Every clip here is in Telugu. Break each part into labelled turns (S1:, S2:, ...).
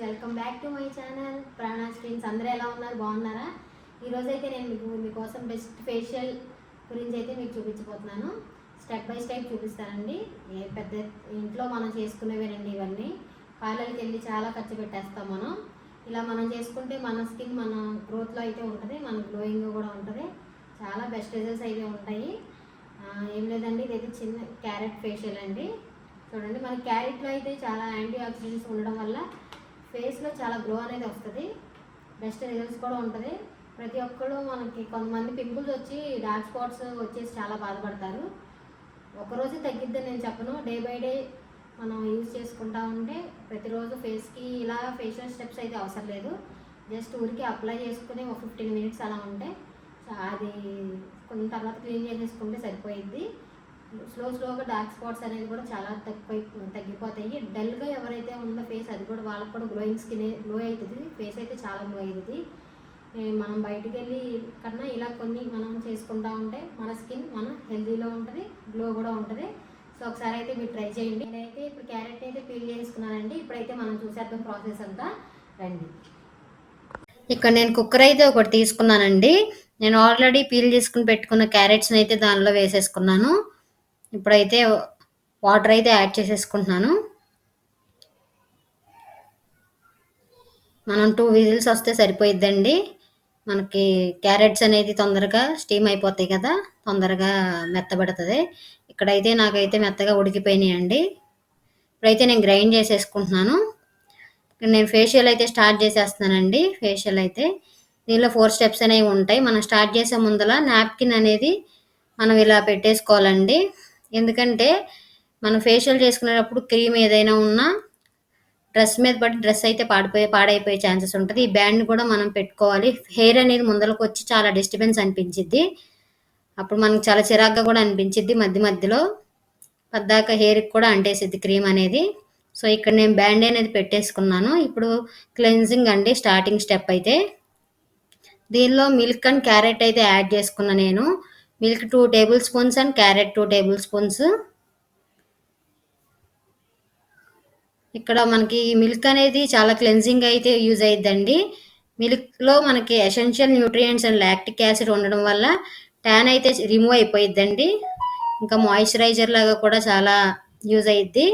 S1: Welcome back to my channel. ప్రాణా screens అందరూ ఎలా ఉన్నారు? బాగున్నారా? ఈరోజు అయితే నేను మీకు మీకోసం బెస్ట్ ఫేషియల్ గురించి అయితే మీకు చూపించబోతున్నాను. స్టెప్ బై స్టెప్ చూపిస్తానండి. ఏ పెద్ద ఇంట్లో మనం చేసుకునేవేనండి ఇవన్నీ. పార్లర్కి వెళ్ళి చాలా ఖర్చు పెట్టేస్తాం మనం. ఇలా మనం చేసుకుంటే మన స్కిన్ మన గ్రోత్లో అయితే ఉంటుంది మన గ్లోయింగ్ కూడా ఉంటుంది. చాలా బెస్ట్ రిజల్ట్స్ అయితే ఉంటాయి. ఏం లేదండి ఇదైతే చిన్న క్యారెట్ ఫేషియల్ అండి. చూడండి మన క్యారెట్లో అయితే చాలా యాంటీ ఆక్సిడెంట్స్ ఉండడం వల్ల ఫేస్లో చాలా గ్లో అనేది వస్తుంది. బెస్ట్ రిజల్ట్స్ కూడా ఉంటుంది. ప్రతి ఒక్కరు మనకి కొంతమంది పింపుల్స్ వచ్చి డార్క్ స్పాట్స్ వచ్చేసి చాలా బాధపడతారు. ఒకరోజు తగ్గిద్దని నేను చెప్పను. డే బై డే మనం యూజ్ చేసుకుంటా ఉంటే ప్రతిరోజు ఫేస్కి ఇలా ఫేషియల్ స్టెప్స్ అయితే అవసరం లేదు. జస్ట్ ఊరికి అప్లై చేసుకుని ఒక ఫిఫ్టీన్ మినిట్స్ అలా ఉంటే అది కొంత తర్వాత క్లీన్ చేసేసుకుంటే సరిపోయిద్ది. స్లో స్లోగా డార్క్ స్పాట్స్ అనేది కూడా చాలా తక్కువ తగ్గిపోతాయి. డల్గా ఎవరైతే ఉందో ఫేస్ అది కూడా వాళ్ళకి కూడా గ్లోయింగ్ స్కిన్ గ్లో అవుతుంది. ఫేస్ అయితే చాలా గ్లో అవుతుంది మనం బయటికి వెళ్ళి కన్నా ఇలా కొన్ని మనం చేసుకుంటా ఉంటే మన స్కిన్ మన హెల్తీలో ఉంటుంది గ్లో కూడా ఉంటుంది. సో ఒకసారి అయితే మీరు ట్రై చేయండి. నేనైతే ఇప్పుడు క్యారెట్ అయితే పీల్ చేసుకున్నానండి. ఇప్పుడైతే మనం చూసేద్దాం ప్రాసెస్ అంతా. రండి. ఇక్కడ నేను కుక్కర్ అయితే ఒకటి తీసుకున్నానండి. నేను ఆల్రెడీ పీల్ చేసుకుని పెట్టుకున్న క్యారెట్స్ని అయితే దానిలో వేసేసుకున్నాను. ఇప్పుడైతే వాటర్ అయితే యాడ్ చేసేసుకుంటున్నాను. మనం టూ విజిల్స్ వస్తే సరిపోయిద్దండి. మనకి క్యారెట్స్ అనేది తొందరగా స్టీమ్ అయిపోతాయి కదా తొందరగా మెత్తబడుతుంది. ఇక్కడైతే నాకైతే మెత్తగా ఉడికిపోయినాయండి. ఇప్పుడైతే నేను గ్రైండ్ చేసేసుకుంటున్నాను. నేను ఫేషియల్ అయితే స్టార్ట్ చేసేస్తున్నానండి ఫేషియల్ అయితే. దీనిలో ఫోర్ స్టెప్స్ అనేవి ఉంటాయి. మనం స్టార్ట్ చేసే ముందల నాప్కిన్ అనేది మనం ఇలా పెట్టేసుకోవాలండి. ఎందుకంటే మనం ఫేషియల్ చేసుకునేటప్పుడు క్రీమ్ ఏదైనా ఉన్నా డ్రెస్ మీద పడి డ్రెస్ అయితే పాడిపోయే పాడైపోయే ఛాన్సెస్ ఉంటుంది. ఈ బ్యాండ్ కూడా మనం పెట్టుకోవాలి. హెయిర్ అనేది ముందరకు వచ్చి చాలా డిస్టర్బెన్స్ అనిపించిద్ది. అప్పుడు మనకు చాలా చిరాగ్గా కూడా అనిపించిద్ది మధ్య మధ్యలో. పద్దాక హెయిర్కి కూడా అంటేసిద్ది క్రీమ్ అనేది. సో ఇక్కడ నేను బ్యాండ్ అనేది పెట్టేసుకున్నాను. ఇప్పుడు క్లెన్జింగ్ అండి స్టార్టింగ్ స్టెప్ అయితే. దీనిలో మిల్క్ అండ్ క్యారెట్ అయితే యాడ్ చేసుకున్నా నేను. Milk two table spoons and carrot two table spoons. ఇక్కడ మనకి మిల్క్ అనేది చాలా క్లెన్జింగ్ అయితే యూజ్ అయ్యిద్దండి మిల్క్లో మనకి essential nutrients and lactic acid ఉండడం వల్ల ట్యాన్ అయితే రిమూవ్ అయిపోయిద్దండి. ఇంకా మాయిశ్చరైజర్ లాగా కూడా చాలా యూజ్ అయ్యిద్ది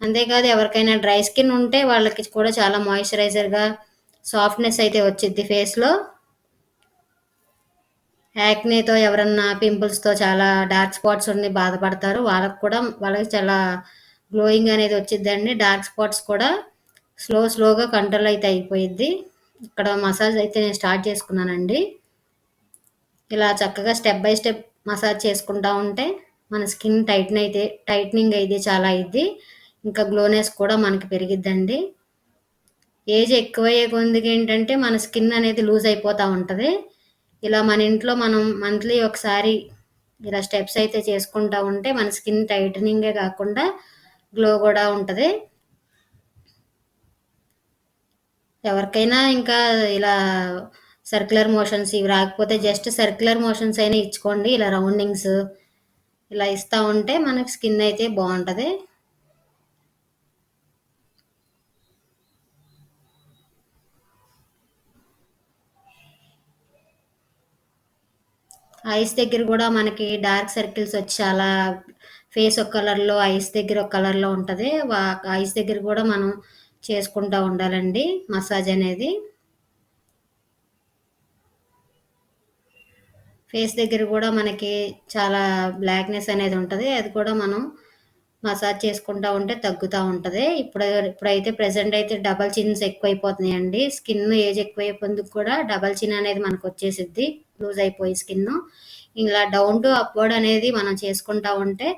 S1: అంతేకాదు ఎవరికైనా డ్రై స్కిన్ ఉంటే వాళ్ళకి కూడా చాలా మాయిశ్చరైజర్గా సాఫ్ట్నెస్ అయితే వచ్చిద్ది ఫేస్లో. యాక్నేతో ఎవరన్నా పింపుల్స్తో చాలా డార్క్ స్పాట్స్ ఉండి బాధపడతారు. వాళ్ళకి కూడా వాళ్ళకి చాలా గ్లోయింగ్ అనేది వచ్చిద్దండి. డార్క్ స్పాట్స్ కూడా స్లో స్లోగా కంట్రోల్ అయితే అయిపోయిద్ది. ఇక్కడ మసాజ్ అయితే నేను స్టార్ట్ చేసుకున్నానండి. ఇలా చక్కగా స్టెప్ బై స్టెప్ మసాజ్ చేసుకుంటా ఉంటే మన స్కిన్ టైట్న్ అయితే టైట్నింగ్ అయితే చాలా అయింది ఇంకా గ్లోనెస్ కూడా మనకి పెరిగిద్దండి. ఏజ్ ఎక్కువయ్యే కొందుకు ఏంటంటే మన స్కిన్ అనేది లూజ్ అయిపోతూ ఉంటుంది. ఇలా మన ఇంట్లో మనం మంత్లీ ఒకసారి ఇలా స్టెప్స్ అయితే చేసుకుంటా ఉంటే మన స్కిన్ టైటనింగే కాకుండా గ్లో కూడా ఉంటుంది. ఎవరికైనా ఇంకా ఇలా సర్క్యులర్ మోషన్స్ ఇవి రాకపోతే జస్ట్ సర్క్యులర్ మోషన్స్ అయినా ఇచ్చుకోండి. ఇలా రౌండింగ్స్ ఇలా ఇస్తూ ఉంటే మనకి స్కిన్ అయితే బాగుంటుంది. ఐస్ దగ్గర కూడా మనకి డార్క్ సర్కిల్స్ వచ్చి చాలా ఫేస్ ఒక కలర్లో ఐస్ దగ్గర ఒక కలర్లో ఉంటుంది. ఐస్ దగ్గర కూడా మనం చేసుకుంటూ ఉండాలండి మసాజ్ అనేది. ఫేస్ దగ్గర కూడా మనకి చాలా బ్లాక్నెస్ అనేది ఉంటుంది. అది కూడా మనం మసాజ్ చేసుకుంటూ ఉంటే తగ్గుతూ ఉంటుంది. ఇప్పుడు ఇప్పుడైతే ప్రజెంట్ అయితే డబల్ చిన్స్ ఎక్కువైపోతున్నాయండి. స్కిన్ ఏజ్ ఎక్కువైపోయేందుకు కూడా డబల్ చిన్ అనేది మనకు వచ్చేసిద్ది. లూజ్ అయిపోయి స్కిన్ ఇలా డౌన్ టు అప్వర్డ్ అనేది మనం చేసుకుంటా ఉంటే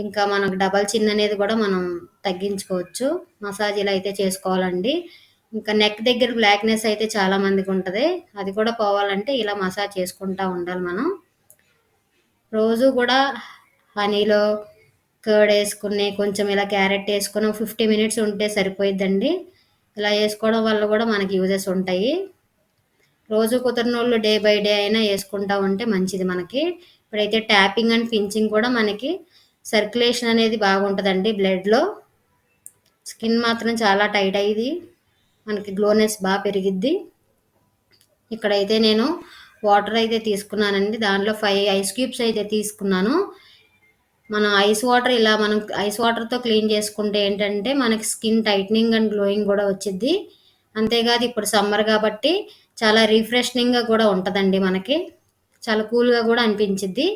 S1: ఇంకా మనకు డబల్ చిన్ అనేది కూడా మనం తగ్గించుకోవచ్చు. మసాజ్ ఇలా అయితే చేసుకోవాలండి. ఇంకా నెక్ దగ్గర బ్లాక్నెస్ అయితే చాలా మందికి ఉంటుంది. అది కూడా పోవాలంటే ఇలా మసాజ్ చేసుకుంటా ఉండాలి మనం. రోజు కూడా హనీలో కర్డ్ వేసుకుని కొంచెం ఇలా క్యారెట్ వేసుకుని ఫిఫ్టీ మినిట్స్ ఉంటే సరిపోయిద్దండి. ఇలా వేసుకోవడం వల్ల కూడా మనకి యూజెస్ ఉంటాయి. రోజు కుదిరిన వాళ్ళు డే బై డే అయినా వేసుకుంటా ఉంటే మంచిది మనకి. ఇప్పుడైతే ట్యాపింగ్ అండ్ పించింగ్ కూడా మనకి సర్క్యులేషన్ అనేది బాగుంటుందండి బ్లడ్లో. స్కిన్ మాత్రం చాలా టైట్ అయ్యింది. మనకి గ్లోనెస్ బాగా పెరిగిద్ది. ఇక్కడైతే నేను వాటర్ అయితే తీసుకున్నానండి. దాంట్లో ఫైవ్ ఐస్ క్యూబ్స్ అయితే తీసుకున్నాను. మనం ఐస్ వాటర్ ఇలా మనం ఐస్ వాటర్తో క్లీన్ చేసుకుంటే ఏంటంటే మనకి స్కిన్ టైట్నింగ్ అండ్ గ్లోయింగ్ కూడా వచ్చింది అంతేకాదు ఇప్పుడు సమ్మర్ కాబట్టి చాలా రీఫ్రెషనింగ్గా కూడా ఉంటుందండి మనకి. చాలా కూల్గా కూడా అనిపించిద్ది.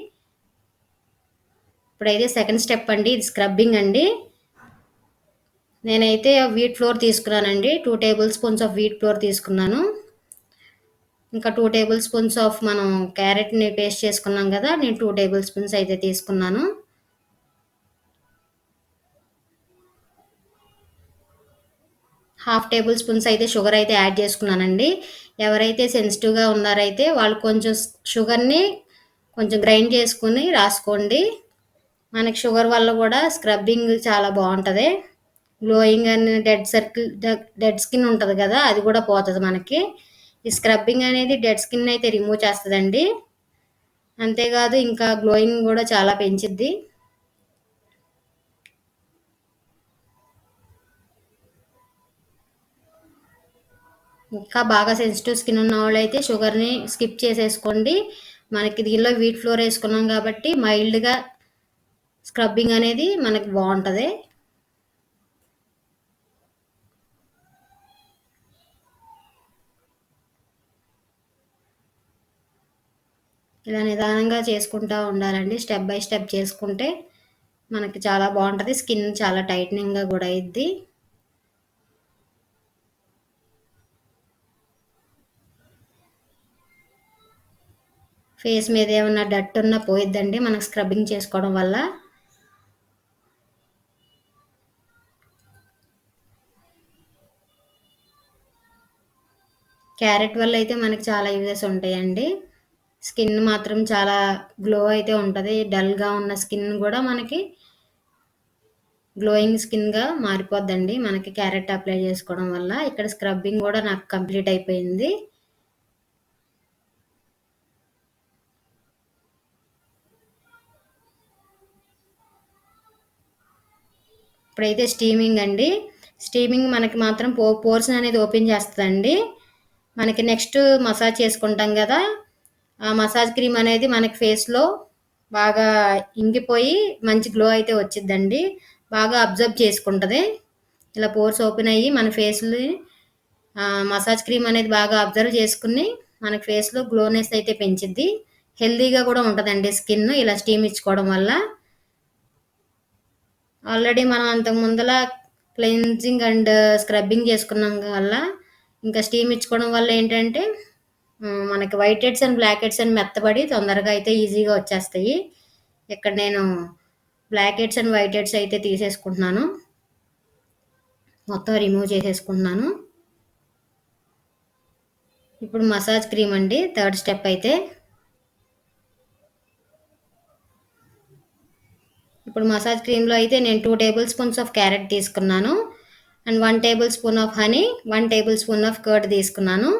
S1: ఇప్పుడైతే సెకండ్ స్టెప్ అండి ఇది స్క్రబ్బింగ్ అండి. నేనైతే వీట్ ఫ్లోర్ తీసుకున్నానండి. Two table spoons of wheat flour తీసుకున్నాను. ఇంకా టూ టేబుల్ స్పూన్స్ ఆఫ్ మనం క్యారెట్ని పేస్ట్ చేసుకున్నాం కదా నేను టూ టేబుల్ స్పూన్స్ అయితే తీసుకున్నాను. హాఫ్ టేబుల్ స్పూన్స్ అయితే షుగర్ అయితే యాడ్ చేసుకున్నానండి. ఎవరైతే సెన్సిటివ్గా ఉన్నారైతే వాళ్ళు కొంచెం షుగర్ని కొంచెం గ్రైండ్ చేసుకుని రాసుకోండి. మనకి షుగర్ వల్ల కూడా స్క్రబ్బింగ్ చాలా బాగుంటుంది. గ్లోయింగ్ అని డెడ్ సర్కిల్ డెడ్ స్కిన్ ఉంటుంది కదా అది కూడా పోతుంది మనకి. ఈ స్క్రబ్బింగ్ అనేది డెడ్ స్కిన్ అయితే రిమూవ్ చేస్తుందండి. అంతేకాదు ఇంకా గ్లోయింగ్ కూడా చాలా పెంచిద్ది. ఇంకా బాగా సెన్సిటివ్ స్కిన్ ఉన్న వాళ్ళు అయితే షుగర్ని స్కిప్ చేసేసుకోండి. మనకి దీనిలో వీట్ ఫ్లోర్ వేసుకున్నాం కాబట్టి మైల్డ్గా స్క్రబ్బింగ్ అనేది మనకి బాగుంటుంది. ఇలా నిదానంగా చేసుకుంటూ ఉండాలండి. స్టెప్ బై స్టెప్ చేసుకుంటే మనకి చాలా బాగుంటుంది. స్కిన్ చాలా టైట్నింగ్గా కూడా అయింది ఫేస్ మీద ఏమన్నా డట్ ఉన్నా పోయిద్దండి. మనకు స్క్రబ్బింగ్ చేసుకోవడం వల్ల. క్యారెట్ వల్ల అయితే మనకి చాలా యూజెస్ ఉంటాయండి. స్కిన్ మాత్రం చాలా గ్లో అయితే ఉంటుంది. డల్గా ఉన్న స్కిన్ కూడా మనకి గ్లోయింగ్ స్కిన్గా మారిపోద్దండి. మనకి క్యారెట్ అప్లై చేసుకోవడం వల్ల. ఇక్కడ స్క్రబ్బింగ్ కూడా నాకు కంప్లీట్ అయిపోయింది. ఇప్పుడైతే స్టీమింగ్ అండి. స్టీమింగ్ మనకి మాత్రం పో పోర్షన్ అనేది ఓపెన్ చేస్తుందండి. మనకి నెక్స్ట్ మసాజ్ చేసుకుంటాం కదా. ఆ మసాజ్ క్రీమ్ అనేది మనకి ఫేస్లో బాగా ఇంగిపోయి మంచి గ్లో అయితే వచ్చిద్దండి. బాగా అబ్జర్వ్ చేసుకుంటుంది. ఇలా పోర్స్ ఓపెన్ అయ్యి మన ఫేస్ని మసాజ్ క్రీమ్ అనేది బాగా అబ్జర్వ్ చేసుకుని మన ఫేస్లో గ్లోనెస్ అయితే పెంచిద్ది. హెల్దీగా కూడా ఉంటుందండి స్కిన్ ఇలా స్టీమ్ ఇచ్చుకోవడం వల్ల. ఆల్రెడీ మనం అంతకు ముందల క్లెన్జింగ్ అండ్ స్క్రబ్బింగ్ చేసుకున్నాం వల్ల ఇంకా స్టీమ్ ఇచ్చుకోవడం వల్ల ఏంటంటే మనకి white heads and black heads అని మెత్తబడి తొందరగా అయితే ఈజీగా వచ్చేస్తాయి. ఇక్కడ నేను black heads and white heads అయితే తీసేసుకుంటున్నాను. మొత్తం రిమూవ్ చేసేసుకుంటున్నాను. ఇప్పుడు మసాజ్ క్రీమ్ అండి థర్డ్ స్టెప్ అయితే. ఇప్పుడు మసాజ్ క్రీమ్లో అయితే నేను two table spoons of carrot తీసుకున్నాను. And one table spoon of honey one table spoon of curd తీసుకున్నాను.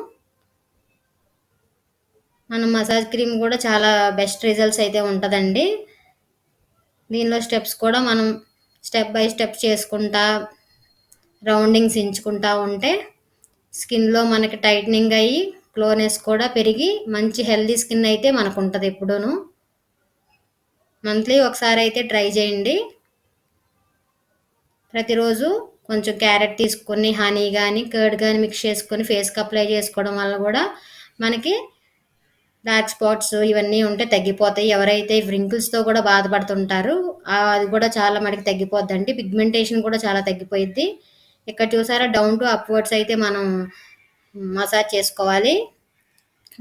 S1: మనం మసాజ్ క్రీమ్ కూడా చాలా బెస్ట్ రిజల్ట్స్ అయితే ఉంటుందండి. దీనిలో స్టెప్స్ కూడా మనం స్టెప్ బై స్టెప్ చేసుకుంటా రౌండింగ్స్ ఎంచుకుంటా ఉంటే స్కిన్లో మనకి టైట్నింగ్ అయ్యి గ్లోనెస్ కూడా పెరిగి మంచి హెల్దీ స్కిన్ అయితే మనకు ఉంటుంది ఎప్పుడూను. మంత్లీ ఒకసారి అయితే ట్రై చేయండి. ప్రతిరోజు కొంచెం క్యారెట్ తీసుకొని హనీ కానీ కర్డ్ కానీ మిక్స్ చేసుకొని ఫేస్కి అప్లై చేసుకోవడం వల్ల కూడా మనకి డార్క్ స్పాట్స్ ఇవన్నీ ఉంటే తగ్గిపోతాయి. ఎవరైతే వ్రింకిల్స్తో కూడా బాధపడుతుంటారు అది కూడా చాలా మటుకు తగ్గిపోద్దండి. పిగ్మెంటేషన్ కూడా చాలా తగ్గిపోయిద్ది. ఇక్కడ చూసారా డౌన్ టు అప్వర్డ్స్ అయితే మనం మసాజ్ చేసుకోవాలి.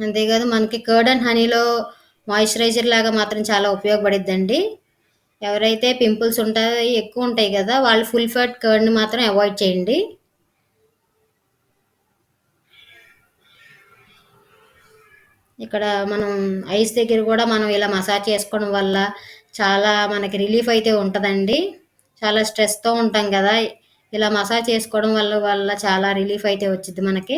S1: అంతేకాదు మనకి కర్డ్ అండ్ హనీలో మాయిశ్చరైజర్ లాగా మాత్రం చాలా ఉపయోగపడిద్దండి. ఎవరైతే పింపుల్స్ ఉంటాయో ఎక్కువ ఉంటాయి కదా వాళ్ళు ఫుల్ ఫ్యాట్ కర్డ్ని మాత్రం అవాయిడ్ చేయండి. ఇక్కడ మనం ఐస్ దగ్గర కూడా మనం ఇలా మసాజ్ చేసుకోవడం వల్ల చాలా మనకి రిలీఫ్ అయితే ఉంటుందండి. చాలా స్ట్రెస్తో ఉంటాం కదా ఇలా మసాజ్ చేసుకోవడం వల్ల వల్ల చాలా రిలీఫ్ అయితే వచ్చింది మనకి.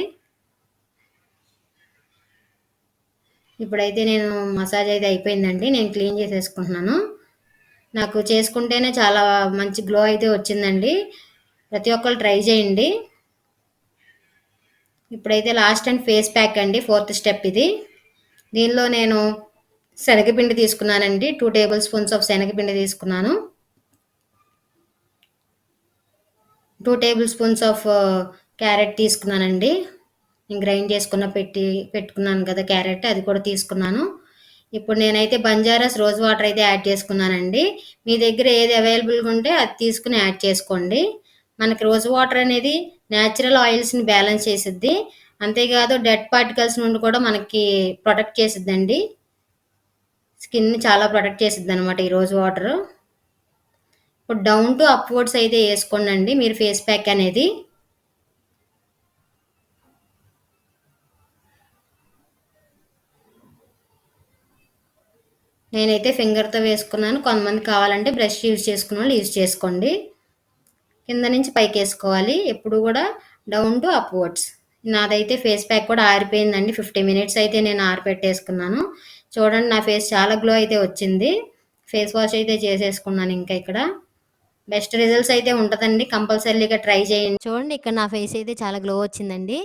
S1: ఇప్పుడైతే నేను మసాజ్ అయితే అయిపోయిందండి నేను క్లీన్ చేసేసుకుంటున్నాను. నాకు చేసుకుంటేనే చాలా మంచి గ్లో అయితే వచ్చిందండి. ప్రతి ఒక్కరు ట్రై చేయండి. ఇప్పుడైతే లాస్ట్ అండ్ ఫేస్ ప్యాక్ అండి ఫోర్త్ స్టెప్ ఇది. దీనిలో నేను శనగపిండి తీసుకున్నానండి టూ టేబుల్ స్పూన్స్ ఆఫ్ శనగపిండి తీసుకున్నాను. Two table spoons of carrot తీసుకున్నానండి. గ్రైండ్ చేసుకున్న పెట్టి పెట్టుకున్నాను కదా క్యారెట్ అది కూడా తీసుకున్నాను. ఇప్పుడు నేనైతే బంజారాస్ రోజ్ వాటర్ అయితే యాడ్ చేసుకున్నానండి. మీ దగ్గర ఏది అవైలబుల్గా ఉంటే అది తీసుకుని యాడ్ చేసుకోండి. మనకి రోజ్ వాటర్ అనేది న్యాచురల్ ఆయిల్స్ని బ్యాలెన్స్ చేసిద్ది. అంతేకాదు డెడ్ పార్టికల్స్ నుండి కూడా మనకి ప్రొటెక్ట్ చేసిద్దండి. స్కిన్ చాలా ప్రొటెక్ట్ చేసిద్ది అనమాట ఈ రోజ్ వాటర్. ఇప్పుడు డౌన్ టు అప్వర్డ్స్ అయితే వేసుకోండి మీరు ఫేస్ ప్యాక్ అనేది. నేనైతే ఫింగర్తో వేసుకున్నాను. కొంతమంది కావాలంటే బ్రష్ యూజ్ చేసుకున్న వాళ్ళు యూజ్ చేసుకోండి. కింద నుంచి పైకి వేసుకోవాలి. ఎప్పుడు కూడా డౌన్ టు అప్వర్డ్స్. నాదైతే ఫేస్ ప్యాక్ కూడా ఆరిపోయిందండి. ఫిఫ్టీ మినిట్స్ అయితే నేను ఆరిపెట్టేసుకున్నాను. చూడండి నా ఫేస్ చాలా గ్లో అయితే వచ్చింది. ఫేస్ వాష్ అయితే చేసేసుకున్నాను ఇంకా ఇక్కడ. బెస్ట్ రిజల్ట్స్ అయితే ఉంటుందండి. కంపల్సరీగా ట్రై చేయండి. చూడండి ఇక్కడ నా ఫేస్ అయితే చాలా గ్లో వచ్చిందండి.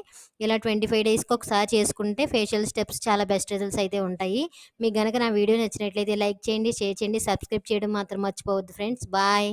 S1: ఇలా ట్వంటీ ఫైవ్ డేస్కి ఒకసారి చేసుకుంటే ఫేషియల్ స్టెప్స్ చాలా బెస్ట్ రిజల్ట్స్ అయితే ఉంటాయి. మీకు గనక నా వీడియో నచ్చినట్లయితే లైక్ చేయండి షేర్ చేయండి సబ్స్క్రైబ్ చేయడం మాత్రం మర్చిపోవద్దు ఫ్రెండ్స్. బాయ్.